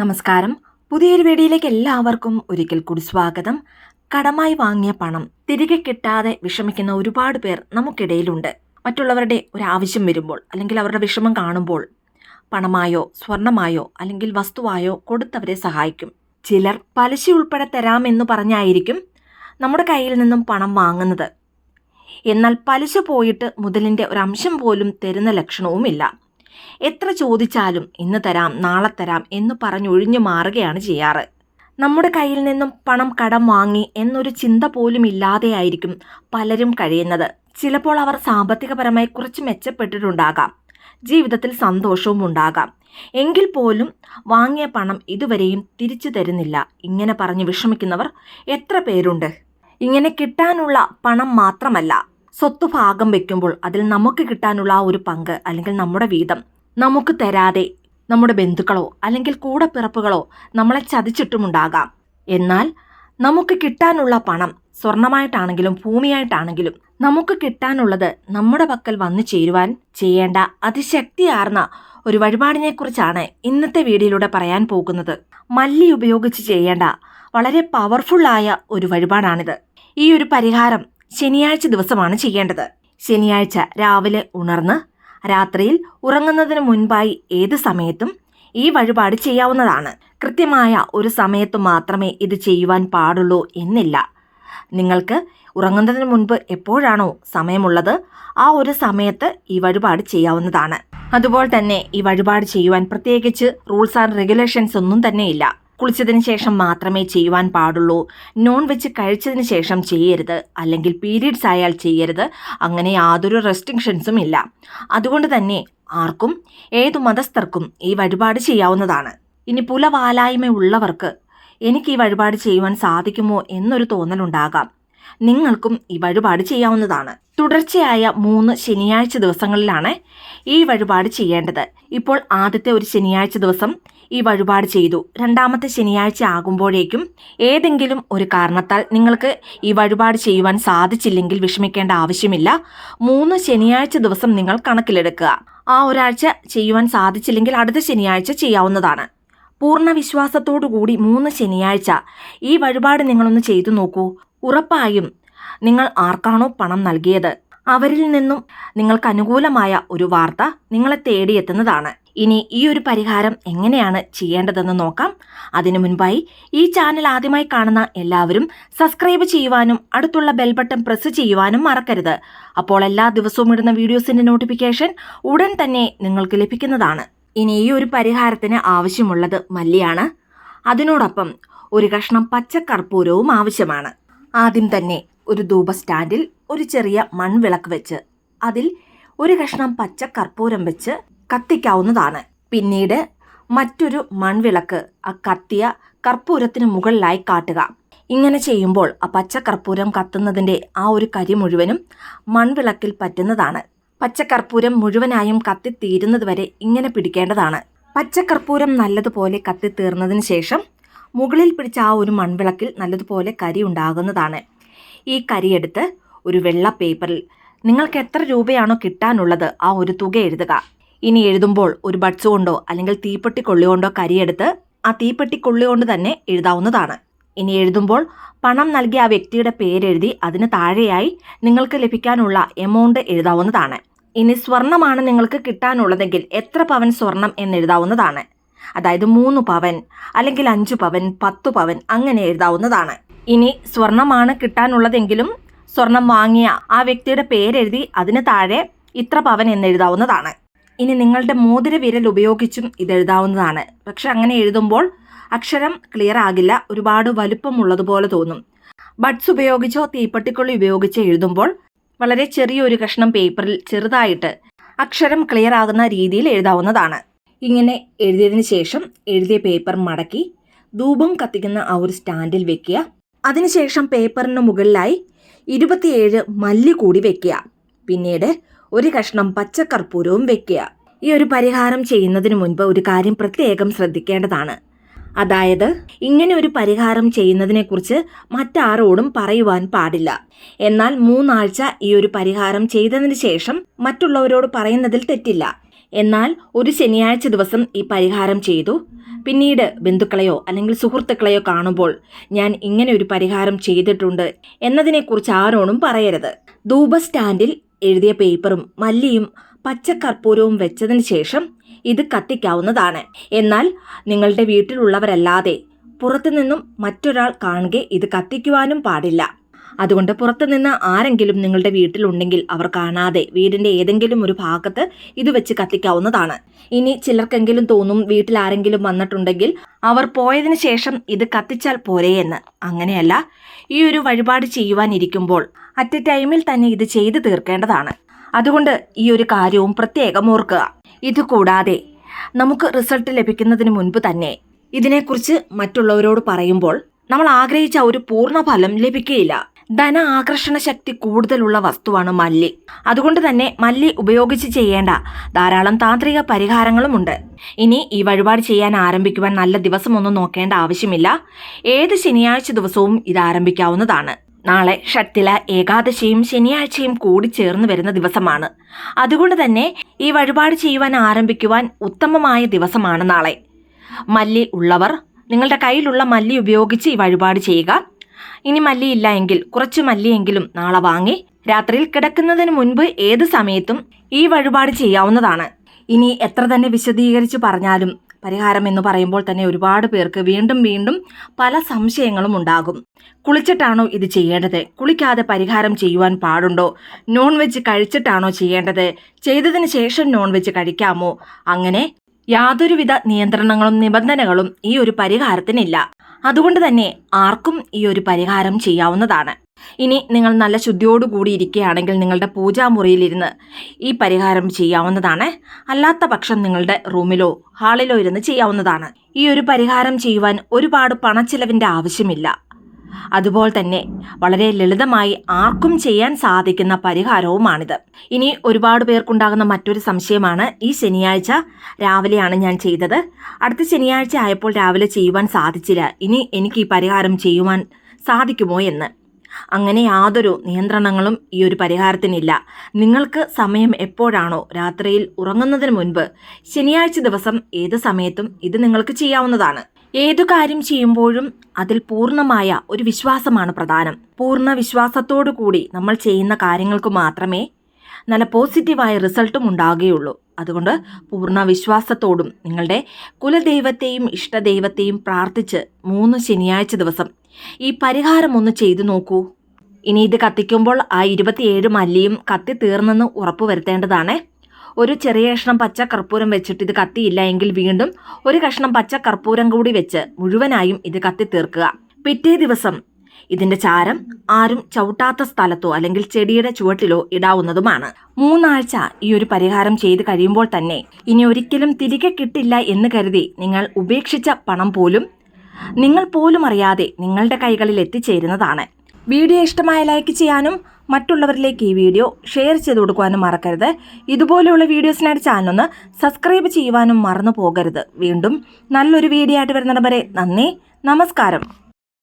നമസ്കാരം. പുതിയൊരു വീഡിയോയിലേക്ക് എല്ലാവർക്കും ഒരിക്കൽ കൂടി സ്വാഗതം. കടമായി വാങ്ങിയ പണം തിരികെ കിട്ടാതെ വിഷമിക്കുന്ന ഒരുപാട് പേർ നമുക്കിടയിലുണ്ട്. മറ്റുള്ളവരുടെ ഒരു ആവശ്യം വരുമ്പോൾ അല്ലെങ്കിൽ അവരുടെ വിഷമം കാണുമ്പോൾ പണമായോ സ്വർണമായോ അല്ലെങ്കിൽ വസ്തുവായോ കൊടുത്തവരെ സഹായിക്കും. ചിലർ പലിശ ഉൾപ്പെടെ തരാമെന്ന് പറഞ്ഞായിരിക്കും നമ്മുടെ കയ്യിൽ നിന്നും പണം വാങ്ങുന്നത്. എന്നാൽ പലിശ പോയിട്ട് മുതലിന്റെ ഒരംശം പോലും തരുന്ന ലക്ഷണവുമില്ല. എത്ര ചോദിച്ചാലും ഇന്ന് തരാം നാളെ തരാം എന്ന് പറഞ്ഞൊഴിഞ്ഞു മാറുകയാണ് ചെയ്യാറ്. നമ്മുടെ കയ്യിൽ നിന്നും പണം കടം വാങ്ങി എന്നൊരു ചിന്ത പോലും ഇല്ലാതെയായിരിക്കും പലരും കഴിയുന്നത്. ചിലപ്പോൾ അവർ സാമ്പത്തികപരമായി കുറച്ച് മെച്ചപ്പെട്ടിട്ടുണ്ടാകാം. ജീവിതത്തിൽ സന്തോഷവും ഉണ്ടാകാം. എങ്കിൽ പോലും വാങ്ങിയ പണം ഇതുവരെയും തിരിച്ചു തരുന്നില്ല. ഇങ്ങനെ പറഞ്ഞ് വിഷമിക്കുന്നവർ എത്ര പേരുണ്ട്? ഇങ്ങനെ കിട്ടാനുള്ള പണം മാത്രമല്ല സ്വത്ത് ഭാഗം വെക്കുമ്പോൾ അതിൽ നമുക്ക് കിട്ടാനുള്ള ആ ഒരു പങ്ക് അല്ലെങ്കിൽ നമ്മുടെ വീതം നമുക്ക് തരാതെ നമ്മുടെ ബന്ധുക്കളോ അല്ലെങ്കിൽ കൂടെ പിറപ്പുകളോ നമ്മളെ ചതിച്ചിട്ടുമുണ്ടാകാം എന്നാൽ നമുക്ക് കിട്ടാനുള്ള പണം സ്വർണമായിട്ടാണെങ്കിലും ഭൂമിയായിട്ടാണെങ്കിലും നമുക്ക് കിട്ടാനുള്ളത് നമ്മുടെ പക്കൽ വന്നു ചേരുവാൻ ചെയ്യേണ്ട അതിശക്തിയാർന്ന ഒരു വഴിപാടിനെക്കുറിച്ചാണ് ഇന്നത്തെ വീഡിയോയിലൂടെ പറയാൻ പോകുന്നത്. മല്ലി ഉപയോഗിച്ച് ചെയ്യേണ്ട വളരെ പവർഫുള്ളായ ഒരു വഴിപാടാണിത്. ഈ ഒരു പരിഹാരം ശനിയാഴ്ച ദിവസമാണ് ചെയ്യേണ്ടത്. ശനിയാഴ്ച രാവിലെ ഉണർന്ന് രാത്രിയിൽ ഉറങ്ങുന്നതിന് മുൻപായി ഏത് സമയത്തും ഈ വഴിപാട് ചെയ്യാവുന്നതാണ്. കൃത്യമായ ഒരു സമയത്ത് മാത്രമേ ഇത് ചെയ്യുവാൻ പാടുള്ളൂ എന്നില്ല. നിങ്ങൾക്ക് ഉറങ്ങുന്നതിന് മുൻപ് എപ്പോഴാണോ സമയമുള്ളത് ആ ഒരു സമയത്ത് ഈ വഴിപാട് ചെയ്യാവുന്നതാണ്. അതുപോലെ തന്നെ ഈ വഴിപാട് ചെയ്യുവാൻ പ്രത്യേകിച്ച് റൂൾസ് ആൻഡ് റെഗുലേഷൻസ് ഒന്നും തന്നെയില്ല. കുളിച്ചതിന് ശേഷം മാത്രമേ ചെയ്യുവാൻ പാടുള്ളൂ. നോൺ വെജ് കഴിച്ചതിന് ശേഷം ചെയ്യരുത്. അല്ലെങ്കിൽ പീരീഡ്സ് ആയാൽ ചെയ്യരുത്. അങ്ങനെ യാതൊരു റെസ്ട്രിക്ഷൻസും ഇല്ല. അതുകൊണ്ട് തന്നെ ആർക്കും ഏതു മതസ്ഥർക്കും ഈ വഴിപാട് ചെയ്യാവുന്നതാണ്. ഇനി പുലവാലായ്മ ഉള്ളവർക്ക് എനിക്ക് ഈ വഴിപാട് ചെയ്യുവാൻ സാധിക്കുമോ എന്നൊരു തോന്നലുണ്ടാകാം. നിങ്ങൾക്കും ഈ വഴിപാട് ചെയ്യാവുന്നതാണ്. തുടർച്ചയായ മൂന്ന് ശനിയാഴ്ച ദിവസങ്ങളിലാണ് ഈ വഴിപാട് ചെയ്യേണ്ടത്. ഇപ്പോൾ ആദ്യത്തെ ഒരു ശനിയാഴ്ച ദിവസം ഈ വഴിപാട് ചെയ്തു. രണ്ടാമത്തെ ശനിയാഴ്ച ആകുമ്പോഴേക്കും ഏതെങ്കിലും ഒരു കാരണത്താൽ നിങ്ങൾക്ക് ഈ വഴിപാട് ചെയ്യുവാൻ സാധിച്ചില്ലെങ്കിൽ വിഷമിക്കേണ്ട ആവശ്യമില്ല. മൂന്ന് ശനിയാഴ്ച ദിവസം നിങ്ങൾ കണക്കിലെടുക്കുക. ആ ഒരാഴ്ച ചെയ്യുവാൻ സാധിച്ചില്ലെങ്കിൽ അടുത്ത ശനിയാഴ്ച ചെയ്യാവുന്നതാണ്. പൂർണ വിശ്വാസത്തോടുകൂടി മൂന്ന് ശനിയാഴ്ച. ഈ വഴിപാട് നിങ്ങളൊന്ന് ചെയ്തു നോക്കൂ. ഉറപ്പായും നിങ്ങൾ ആർക്കാണോ പണം നൽകിയത്? അവരിൽ നിന്നും നിങ്ങൾക്ക് അനുകൂലമായ ഒരു വാർത്ത നിങ്ങളെ തേടിയെത്തുന്നതാണ്. ഇനി ഈ ഒരു പരിഹാരം എങ്ങനെയാണ് ചെയ്യേണ്ടതെന്ന് നോക്കാം. അതിനു മുൻപായി ഈ ചാനൽ ആദ്യമായി കാണുന്ന എല്ലാവരും സബ്സ്ക്രൈബ് ചെയ്യുവാനും അടുത്തുള്ള ബെൽ ബട്ടൺ പ്രസ് ചെയ്യുവാനും മറക്കരുത്. അപ്പോൾ എല്ലാ ദിവസവും ഇടുന്ന വീഡിയോസിന്റെ നോട്ടിഫിക്കേഷൻ ഉടൻ തന്നെ നിങ്ങൾക്ക് ലഭിക്കുന്നതാണ്. ഇനി ഈ ഒരു പരിഹാരത്തിന് ആവശ്യമുള്ളത് മല്ലിയാണ്. അതിനോടൊപ്പം ഒരു കഷ്ണം പച്ചക്കർപ്പൂരവും ആവശ്യമാണ്. ആദ്യം തന്നെ ഒരു ധൂപ സ്റ്റാൻഡിൽ ഒരു ചെറിയ മൺവിളക്ക് വെച്ച് അതിൽ ഒരു കഷ്ണം പച്ച കർപ്പൂരം വെച്ച് കത്തിക്കാവുന്നതാണ്. പിന്നീട് മറ്റൊരു മൺവിളക്ക് ആ കത്തിയ കർപ്പൂരത്തിന് മുകളിലായി കാട്ടുക. ഇങ്ങനെ ചെയ്യുമ്പോൾ ആ പച്ച കർപ്പൂരം കത്തുന്നതിന്റെ ആ ഒരു കരി മുഴുവനും മൺവിളക്കിൽ പറ്റുന്നതാണ്. പച്ചക്കർപ്പൂരം മുഴുവനായും കത്തിത്തീരുന്നത് വരെ ഇങ്ങനെ പിടിക്കേണ്ടതാണ്. പച്ചക്കർപ്പൂരം നല്ലതുപോലെ കത്തിത്തീർന്നതിന് ശേഷം മുകളിൽ പിടിച്ച ആ ഒരു മൺവിളക്കിൽ നല്ലതുപോലെ കരി ഉണ്ടാകുന്നതാണ്. ഈ കരിയെടുത്ത് ഒരു വെള്ള പേപ്പറിൽ നിങ്ങൾക്ക് എത്ര രൂപയാണോ കിട്ടാനുള്ളത് ആ ഒരു തുക എഴുതുക. ഇനി എഴുതുമ്പോൾ ഒരു ബഡ്സ് കൊണ്ടോ അല്ലെങ്കിൽ തീപ്പെട്ടി കൊള്ളി കൊണ്ടോ കരിയെടുത്ത് ആ തീപ്പെട്ടി കൊള്ളി കൊണ്ട് തന്നെ എഴുതാവുന്നതാണ്. ഇനി എഴുതുമ്പോൾ പണം നൽകിയ ആ വ്യക്തിയുടെ പേരെഴുതി അതിന് താഴെയായി നിങ്ങൾക്ക് ലഭിക്കാനുള്ള എമൗണ്ട് എഴുതാവുന്നതാണ്. ഇനി സ്വർണമാണ് നിങ്ങൾക്ക് കിട്ടാനുള്ളതെങ്കിൽ എത്ര പവൻ സ്വർണം എന്ന് എഴുതാവുന്നതാണ്. അതായത് മൂന്ന് പവൻ അല്ലെങ്കിൽ അഞ്ച് പവൻ പത്ത് പവൻ അങ്ങനെ എഴുതാവുന്നതാണ്. ഇനി സ്വർണമാണ് കിട്ടാനുള്ളതെങ്കിലും സ്വർണം വാങ്ങിയ ആ വ്യക്തിയുടെ പേരെഴുതി അതിന് താഴെ ഇത്ര പവൻ എന്നെഴുതാവുന്നതാണ് ഇനി നിങ്ങളുടെ മോതിര വിരൽ ഉപയോഗിച്ചും ഇത് എഴുതാവുന്നതാണ്. പക്ഷെ അങ്ങനെ എഴുതുമ്പോൾ അക്ഷരം ക്ലിയർ ആകില്ല ഒരുപാട് വലുപ്പമുള്ളതുപോലെ തോന്നും. ബഡ്സ് ഉപയോഗിച്ചോ തീപ്പട്ടിക്കുള്ളി ഉപയോഗിച്ചോ എഴുതുമ്പോൾ വളരെ ചെറിയൊരു കഷ്ണം പേപ്പറിൽ ചെറുതായിട്ട് അക്ഷരം ക്ലിയർ ആകുന്ന രീതിയിൽ എഴുതാവുന്നതാണ്. ഇങ്ങനെ എഴുതിയതിന് ശേഷം എഴുതിയ പേപ്പർ മടക്കി ധൂപം കത്തിക്കുന്ന ആ ഒരു സ്റ്റാൻഡിൽ വെക്കുക. അതിനുശേഷം പേപ്പറിന് മുകളിലായി ഇരുപത്തിയേഴ് മല്ലി കൂടി വെക്കുക. പിന്നീട് ഒരു കഷ്ണം പച്ചക്കർപ്പൂരവും വെക്കുക. ഈ ഒരു പരിഹാരം ചെയ്യുന്നതിന് മുൻപ് ഒരു കാര്യം പ്രത്യേകം ശ്രദ്ധിക്കേണ്ടതാണ്. അതായത് ഇങ്ങനെ ഒരു പരിഹാരം ചെയ്യുന്നതിനെക്കുറിച്ച് മറ്റാരോടും പറയുവാൻ പാടില്ല. എന്നാൽ മൂന്നാഴ്ച ഈ ഒരു പരിഹാരം ചെയ്തതിന് ശേഷം മറ്റുള്ളവരോട് പറയുന്നതിൽ തെറ്റില്ല. എന്നാൽ ഒരു ശനിയാഴ്ച ദിവസം ഈ പരിഹാരം ചെയ്തു. പിന്നീട് ബന്ധുക്കളെയോ അല്ലെങ്കിൽ സുഹൃത്തുക്കളെയോ കാണുമ്പോൾ ഞാൻ ഇങ്ങനെ ഒരു പരിഹാരം ചെയ്തിട്ടുണ്ട് എന്നതിനെക്കുറിച്ച് ആരോടും പറയരുത്. ധൂപ സ്റ്റാൻഡിൽ എഴുതിയ പേപ്പറും മല്ലിയും പച്ചക്കർപ്പൂരവും വെച്ചതിന് ശേഷം ഇത് കത്തിക്കാവുന്നതാണ്. എന്നാൽ നിങ്ങളുടെ വീട്ടിലുള്ളവരല്ലാതെ പുറത്തുനിന്നും മറ്റൊരാൾ കാണുകെ ഇത് കത്തിക്കുവാനും പാടില്ല. അതുകൊണ്ട് പുറത്തുനിന്ന് ആരെങ്കിലും നിങ്ങളുടെ വീട്ടിലുണ്ടെങ്കിൽ അവർ കാണാതെ വീടിന്റെ ഏതെങ്കിലും ഒരു ഭാഗത്ത് ഇത് വെച്ച് കത്തിക്കാവുന്നതാണ്. ഇനി ചിലർക്കെങ്കിലും തോന്നും വീട്ടിൽ ആരെങ്കിലും വന്നിട്ടുണ്ടെങ്കിൽ അവർ പോയതിനു ശേഷം ഇത് കത്തിച്ചാൽ പോരെ എന്ന്. അങ്ങനെയല്ല ഈ ഒരു വഴിപാട് ചെയ്യുവാനിരിക്കുമ്പോൾ അറ്റ് ടൈമിൽ തന്നെ ഇത് ചെയ്തു തീർക്കേണ്ടതാണ്. അതുകൊണ്ട് ഈ ഒരു കാര്യവും പ്രത്യേകം ഓർക്കുക. ഇതുകൂടാതെ നമുക്ക് റിസൾട്ട് ലഭിക്കുന്നതിന് മുൻപ് തന്നെ ഇതിനെക്കുറിച്ച് മറ്റുള്ളവരോട് പറയുമ്പോൾ നമ്മൾ ആഗ്രഹിച്ച ഒരു പൂർണ ഫലം ലഭിക്കുകയില്ല. ധന ആകർഷണ ശക്തി കൂടുതലുള്ള വസ്തുവാണ് മല്ലി. അതുകൊണ്ട് തന്നെ മല്ലി ഉപയോഗിച്ച് ചെയ്യേണ്ട ധാരാളം താന്ത്രിക പരിഹാരങ്ങളുമുണ്ട്. ഇനി ഈ വഴിപാട് ചെയ്യാൻ ആരംഭിക്കുവാൻ നല്ല ദിവസമൊന്നും നോക്കേണ്ട ആവശ്യമില്ല. ഏത് ശനിയാഴ്ച ദിവസവും ഇത് ആരംഭിക്കാവുന്നതാണ്. നാളെ ഷട്ടില ഏകാദശിയും ശനിയാഴ്ചയും കൂടി ചേർന്ന് വരുന്ന ദിവസമാണ്. അതുകൊണ്ട് തന്നെ ഈ വഴിപാട് ചെയ്യുവാൻ ആരംഭിക്കുവാൻ ഉത്തമമായ ദിവസമാണ് നാളെ. മല്ലി ഉള്ളവർ നിങ്ങളുടെ കയ്യിലുള്ള മല്ലി ഉപയോഗിച്ച് ഈ വഴിപാട് ചെയ്യുക. ഇനി മല്ലിയില്ല എങ്കിൽ കുറച്ച് മല്ലിയെങ്കിലും നാളെ വാങ്ങി രാത്രിയിൽ കിടക്കുന്നതിന് മുൻപ് ഏത് സമയത്തും ഈ വഴിപാട് ചെയ്യാവുന്നതാണ്. ഇനി എത്ര തന്നെ വിശദീകരിച്ച് പറഞ്ഞാലും പരിഹാരം എന്ന് പറയുമ്പോൾ തന്നെ ഒരുപാട് പേർക്ക് വീണ്ടും വീണ്ടും പല സംശയങ്ങളും ഉണ്ടാകും. കുളിച്ചിട്ടാണോ ഇത് ചെയ്യേണ്ടത്? കുളിക്കാതെ പരിഹാരം ചെയ്യുവാൻ പാടുണ്ടോ? നോൺ വെജ് കഴിച്ചിട്ടാണോ ചെയ്യേണ്ടത്? ചെയ്തതിന് ശേഷം നോൺ വെജ് കഴിക്കാമോ? അങ്ങനെ യാതൊരുവിധ നിയന്ത്രണങ്ങളും നിബന്ധനകളും ഈ ഒരു പരിഹാരത്തിനില്ല. അതുകൊണ്ട് തന്നെ ആർക്കും ഈ ഒരു പരിഹാരം ചെയ്യാവുന്നതാണ്. ഇനി നിങ്ങൾ നല്ല ശുദ്ധിയോടുകൂടി ഇരിക്കുകയാണെങ്കിൽ നിങ്ങളുടെ പൂജാമുറിയിലിരുന്ന് ഈ പരിഹാരം ചെയ്യാവുന്നതാണ്. അല്ലാത്ത പക്ഷം നിങ്ങളുടെ റൂമിലോ ഹാളിലോ ഇരുന്ന് ചെയ്യാവുന്നതാണ്. ഈ ഒരു പരിഹാരം ചെയ്യുവാൻ ഒരുപാട് പണച്ചിലവിന്റെ ആവശ്യമില്ല. അതുപോലെ തന്നെ വളരെ ലളിതമായി ആർക്കും ചെയ്യാൻ സാധിക്കുന്ന പരിഹാരവുമാണിത്. ഇനി ഒരുപാട് പേർക്കുണ്ടാകുന്ന മറ്റൊരു സംശയമാണ് ഈ ശനിയാഴ്ച രാവിലെയാണ് ഞാൻ ചെയ്തത്. അടുത്ത ശനിയാഴ്ച ആയപ്പോൾ രാവിലെ ചെയ്യുവാൻ സാധിച്ചില്ല. ഇനി എനിക്ക് ഈ പരിഹാരം ചെയ്യുവാൻ സാധിക്കുമോ എന്ന്. അങ്ങനെ യാതൊരു നിയന്ത്രണങ്ങളും ഈ ഒരു പരിഹാരത്തിനില്ല. നിങ്ങൾക്ക് സമയം എപ്പോഴാണോ രാത്രിയിൽ ഉറങ്ങുന്നതിന് മുൻപ് ശനിയാഴ്ച ദിവസം ഏത് സമയത്തും ഇത് നിങ്ങൾക്ക് ചെയ്യാവുന്നതാണ്. ഏതു കാര്യം ചെയ്യുമ്പോഴും അതിൽ പൂർണമായ ഒരു വിശ്വാസമാണ് പ്രധാനം. പൂർണ വിശ്വാസത്തോടു കൂടി നമ്മൾ ചെയ്യുന്ന കാര്യങ്ങൾക്ക് മാത്രമേ നല്ല പോസിറ്റീവായ റിസൾട്ടും ഉണ്ടാകുകയുള്ളൂ. അതുകൊണ്ട് പൂർണ വിശ്വാസത്തോടും നിങ്ങളുടെ കുലദൈവത്തെയും ഇഷ്ടദൈവത്തെയും പ്രാർത്ഥിച്ച് മൂന്ന് ശനിയാഴ്ച ദിവസം ഈ പരിഹാരം ഒന്ന് ചെയ്തു നോക്കൂ. ഇനി ഇത് കത്തിക്കുമ്പോൾ ആ ഇരുപത്തിയേഴ് മല്ലിയും കത്തി തീർന്നെന്ന് ഉറപ്പ് വരുത്തേണ്ടതാണ് ഒരു ചെറിയ കഷ്ണം പച്ച കർപ്പൂരം വെച്ചിട്ട് ഇത് കത്തിയില്ല എങ്കിൽ വീണ്ടും ഒരു കഷ്ണം പച്ച കർപ്പൂരം കൂടി വെച്ച് മുഴുവനായും ഇത് കത്തി തീർക്കുക പിറ്റേ ദിവസം ഇതിന്റെ ചാരം ആരും ചവിട്ടാത്ത സ്ഥലത്തോ അല്ലെങ്കിൽ ചെടിയുടെ ചുവട്ടിലോ ഇടാവുന്നതുമാണ്. മൂന്നാഴ്ച ഈ ഒരു പരിഹാരം ചെയ്ത് കഴിയുമ്പോൾ തന്നെ ഇനി ഒരിക്കലും തിരികെ കിട്ടില്ല എന്ന് കരുതി നിങ്ങൾ ഉപേക്ഷിച്ച പണം പോലും നിങ്ങൾ പോലും അറിയാതെ നിങ്ങളുടെ കൈകളിൽ എത്തിച്ചേരുന്നതാണ്. വീഡിയോ ഇഷ്ടമായ ലൈക്ക് ചെയ്യാനും മറ്റുള്ളവരിലേക്ക് ഈ വീഡിയോ ഷെയർ ചെയ്ത് കൊടുക്കുവാനും മറക്കരുത്. ഇതുപോലെയുള്ള വീഡിയോസിനായിട്ട് ചാനലൊന്ന് സബ്സ്ക്രൈബ് ചെയ്യുവാനും മറന്നു പോകരുത്. വീണ്ടും നല്ലൊരു വീഡിയോ ആയിട്ട് വരുന്നിടം വരെ നന്ദി. നമസ്കാരം.